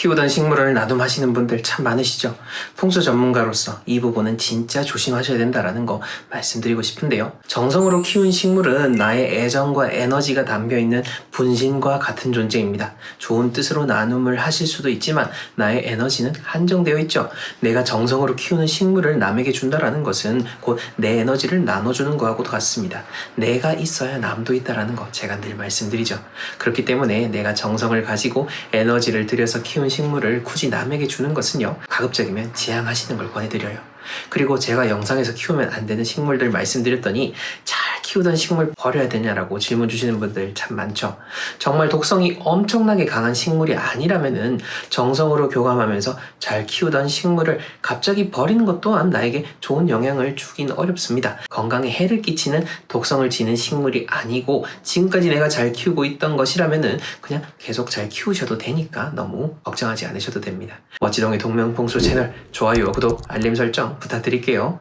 키우던 식물을 나눔하시는 분들 참 많으시죠? 풍수 전문가로서 이 부분은 진짜 조심하셔야 된다라는 거 말씀드리고 싶은데요. 정성으로 키운 식물은 나의 애정과 에너지가 담겨있는 분신과 같은 존재입니다. 좋은 뜻으로 나눔을 하실 수도 있지만 나의 에너지는 한정되어 있죠. 내가 정성으로 키우는 식물을 남에게 준다라는 것은 곧 내 에너지를 나눠주는 거하고도 같습니다. 내가 있어야 남도 있다라는 거 제가 늘 말씀드리죠. 그렇기 때문에 내가 정성을 가지고 에너지를 들여서 키운 식물을 굳이 남에게 주는 것은요. 가급적이면 지양하시는 걸 권해드려요. 그리고 제가 영상에서 키우면 안 되는 식물들 말씀드렸더니 잘 키우던 식물 버려야 되냐라고 질문 주시는 분들 참 많죠. 정말 독성이 엄청나게 강한 식물이 아니라면은 정성으로 교감하면서 잘 키우던 식물을 갑자기 버리는 것 또한 나에게 좋은 영향을 주긴 어렵습니다. 건강에 해를 끼치는 독성을 지닌 식물이 아니고 지금까지 내가 잘 키우고 있던 것이라면은 그냥 계속 잘 키우셔도 되니까 너무 걱정하지 않으셔도 됩니다. 멋지동의 동명풍수 채널 좋아요와 구독, 알림 설정 부탁드릴게요.